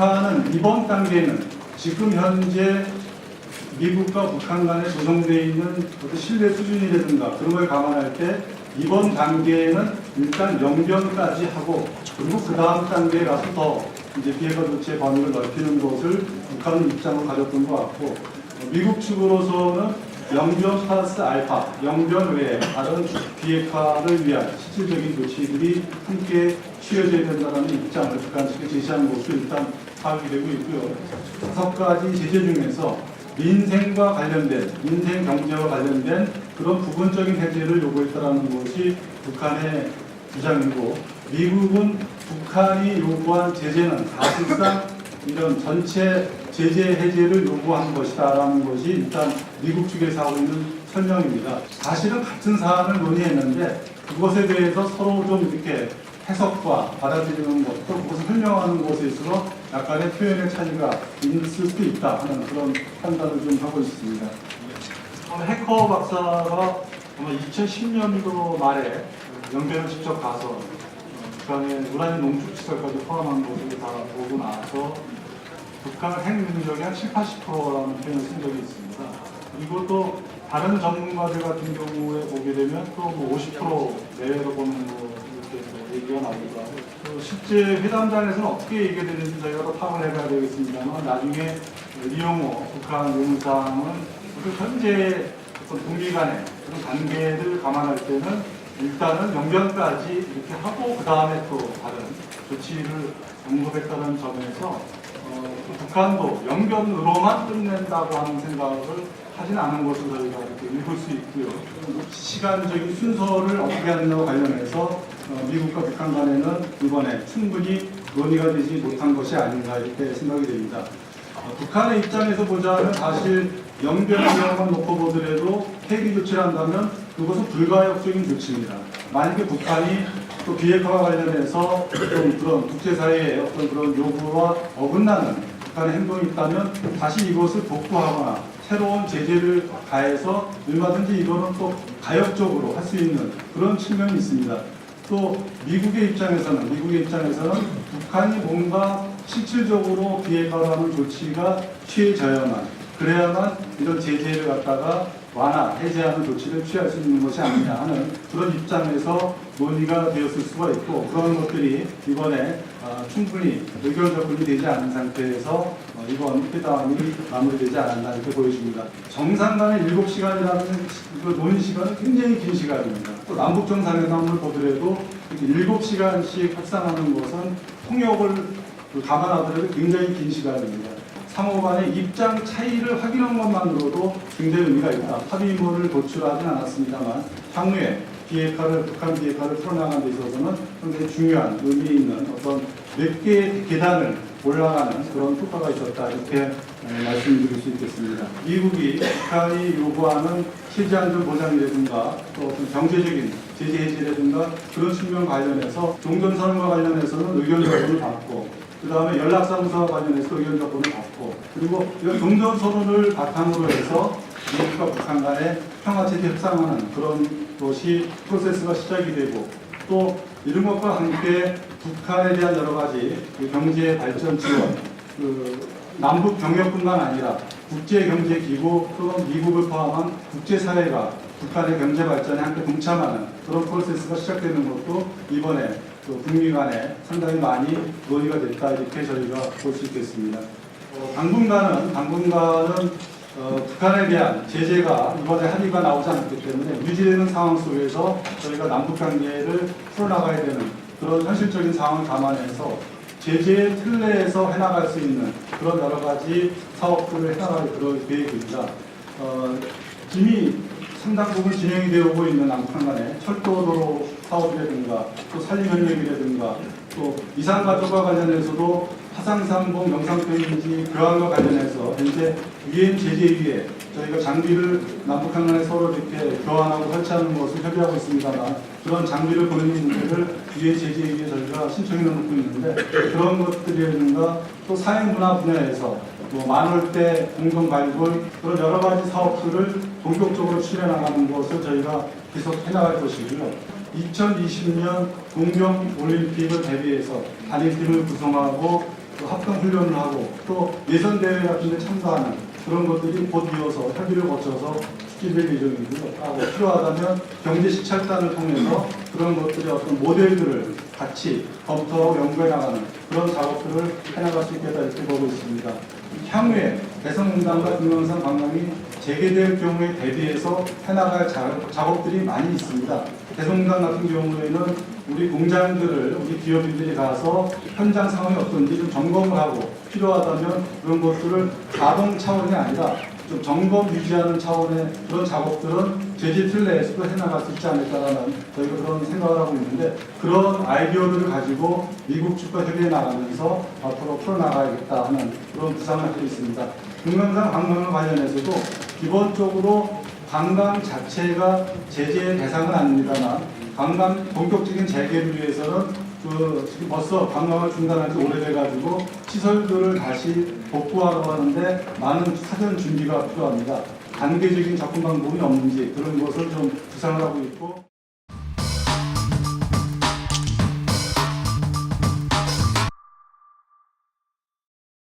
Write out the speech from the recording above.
북한은 이번 단계는 지금 현재 미국과 북한 간에 조성되어 있는 신뢰 수준이라든가 그런 걸 감안할 때 이번 단계에는 일단 영변까지 하고 그리고 그 다음 단계에 가서 더 이제 비핵화 조치의 범위를 넓히는 것을 북한은 입장을 가졌던 것 같고 어, 미국 측으로서는 영변 플러스 알파, 영변 외에 다른 비핵화를 위한 실질적인 조치들이 함께 취해져야 된다는 입장을 북한 측에 제시한 것으로 일단 파악이 되고 있고요. 다섯 가지 제재 중에서 민생과 관련된 민생 경제와 관련된 그런 부분적인 해제를 요구했다라는 것이 북한의 주장이고 미국은 북한이 요구한 제재는 사실상 이런 전체 제재 해제를 요구한 것이다라는 것이 일단 미국 측에서 하고 있는 설명입니다. 사실은 같은 사안을 논의했는데 그것에 대해서 서로 좀 이렇게 해석과 받아들이는 것, 또 그것을 설명하는 것에 있어서 약간의 표현의 차이가 있을 수도 있다 하는 그런 판단을 좀 하고 있습니다. 어, 해커 박사가 아마 2010년도 말에 연변을 직접 가서 어, 북한의 우라늄 농축 시설까지 포함한 것을 다 보고 나서 북한의 핵 능력이 한 7, 80%라는 표현을 쓴 적이 있습니다. 이것도 다른 전문가들 같은 경우에 보게 되면 또 뭐 50% 내외로 보는 거 이렇게 나오기도 하고 또 실제 회담장에서는 어떻게 얘기되는지 저희가 더 파악을 해봐야 되겠습니다만 나중에 리용호 북한 용상은 그 현재 어떤 북미 간의 그런 관계를 감안할 때는 일단은 연변까지 이렇게 하고 그 다음에 또 다른 조치를 언급했다는 점에서 어, 또 북한도 연변으로만 끝낸다고 하는 생각을 하진 않은 것으로 저희가 이렇게 읽을 수 있고요. 시간적인 순서를 어떻게 하느냐와 관련해서 어, 미국과 북한 간에는 이번에 충분히 논의가 되지 못한 것이 아닌가 이렇게 생각이 됩니다. 어, 북한의 입장에서 보자면 사실 연변경만 놓고 보더라도 폐기 조치를 한다면 그것은 불가역적인 조치입니다. 만약에 북한이 또 비핵화와 관련해서 좀 그런 국제사회의 어떤 그런 요구와 어긋나는 북한의 행동이 있다면 다시 이것을 복구하거나 새로운 제재를 가해서 얼마든지 이거는 또 가역적으로 할 수 있는 그런 측면이 있습니다. 또 미국의 입장에서는 미국의 입장에서는 북한이 뭔가 실질적으로 비핵화하는 조치가 취해져야만 그래야만 이런 제재를 갖다가 완화 해제하는 조치를 취할 수 있는 것이 아니냐 하는 그런 입장에서 논의가 되었을 수가 있고 그런 것들이 이번에 어, 충분히 의견 접근이 되지 않은 상태에서 어, 이번 회담이 마무리되지 않았나 이렇게 보여집니다. 정상 간의 7시간이라는 그 논의 시간은 굉장히 긴 시간입니다. 또 남북 정상회담을 보더라도 이렇게 7시간씩 확산하는 것은 통역을 그 감안하더라도 굉장히 긴 시간입니다. 상호 간의 입장 차이를 확인한 것만으로도 굉장히 의미가 있다. 합의문을 도출하진 않았습니다만 향후에 비핵화를 북한 비핵화를 풀어나가는 데 있어서는 상당히 중요한 의미 있는 어떤 몇 개의 계단을 올라가는 그런 효과가 있었다 이렇게 에, 말씀드릴 수 있겠습니다. 미국이 북한이 요구하는 실제 안전 보장이라든가 또 어떤 경제적인 제재 해제라든가 그런 측면 관련해서 종전선언과 관련해서는 의견 조언을 받고 그 다음에 연락사무소와 관련해서 의견 조건을 받고 그리고 이 종전선언을 바탕으로 해서 미국과 북한 간의 평화체제 협상하는 그런 것이 프로세스가 시작이 되고 또 이런 것과 함께 북한에 대한 여러 가지 그 경제 발전 지원, 그 남북 경협뿐만 아니라 국제 경제 기구 또는 미국을 포함한 국제 사회가 북한의 경제 발전에 함께 동참하는 그런 프로세스가 시작되는 것도 이번에 또 북미 간에 상당히 많이 논의가 됐다 이렇게 저희가 볼 수 있겠습니다. 어, 당분간은 당분간은 어, 북한에 대한 제재가 이번에 합의가 나오지 않았기 때문에 유지되는 상황 속에서 저희가 남북 관계를 풀어나가야 되는 그런 현실적인 상황을 감안해서 제재 틀 내에서 해나갈 수 있는 그런 여러 가지 사업들을 해나갈 그런 계획입니다. 어, 이미 상당 부분 진행이 되어 오고 있는 남북한 간의 철도도로 사업이라든가 또 산림협력이라든가 또 이산가족과 관련해서도 화상상봉 영상표인지 교환과 관련해서 현재 유엔 제재위에 저희가 장비를 남북한 간에 서로 이렇게 교환하고 설치하는 것을 협의하고 있습니다만 그런 장비를 보내는 문제를 유엔 제재위에 저희가 신청해 놓고 있는데 그런 것들이라든가 또 사회문화 분야에서 뭐 만월 대 공동 발굴 그런 여러 가지 사업들을 본격적으로 추진해나가는 것을 저희가 계속 해나갈 것이고요. 2020년 동경 올림픽을 대비해서 단일팀을 구성하고 또 합동 훈련을 하고 또 예선 대회 같은 데 참가하는 그런 것들이 곧 이어서 협의를 거쳐서 스킬될 예정이고요. 하고 필요하다면 경제 시찰단을 통해서 그런 것들의 어떤 모델들을 같이 검토하고 연구해 나가는 그런 작업들을 해나갈 수 있겠다 이렇게 보고 있습니다. 향후에 대성공단과 동영상 관광이 재개될 경우에 대비해서 해나갈 자- 작업들이 많이 있습니다. 대성공단 같은 경우에는 우리 공장들을 우리 기업인들이 가서 현장 상황이 어떤지 좀 점검을 하고 필요하다면 그런 것들을 가동 차원이 아니라 좀 점검 유지하는 차원의 그런 작업들은 제재 틀 내에서도 해나갈 수 있지 않을까라는 저희가 그런 생각을 하고 있는데 그런 아이디어들을 가지고 미국 측과 협의해 나가면서 앞으로 풀어나가야겠다 하는 그런 구상을 하고 있습니다. 동영상 관광과 관련해서도 기본적으로 관광 자체가 제재의 대상은 아닙니다만 관광 본격적인 재개를 위해서는 그 지금 벌써 관광을 중단한 지 오래돼가지고 시설들을 다시 복구하려고 하는데 많은 사전 준비가 필요합니다. 단계적인 접근 방법이 없는지 그런 것을 좀 구상을 하고 있고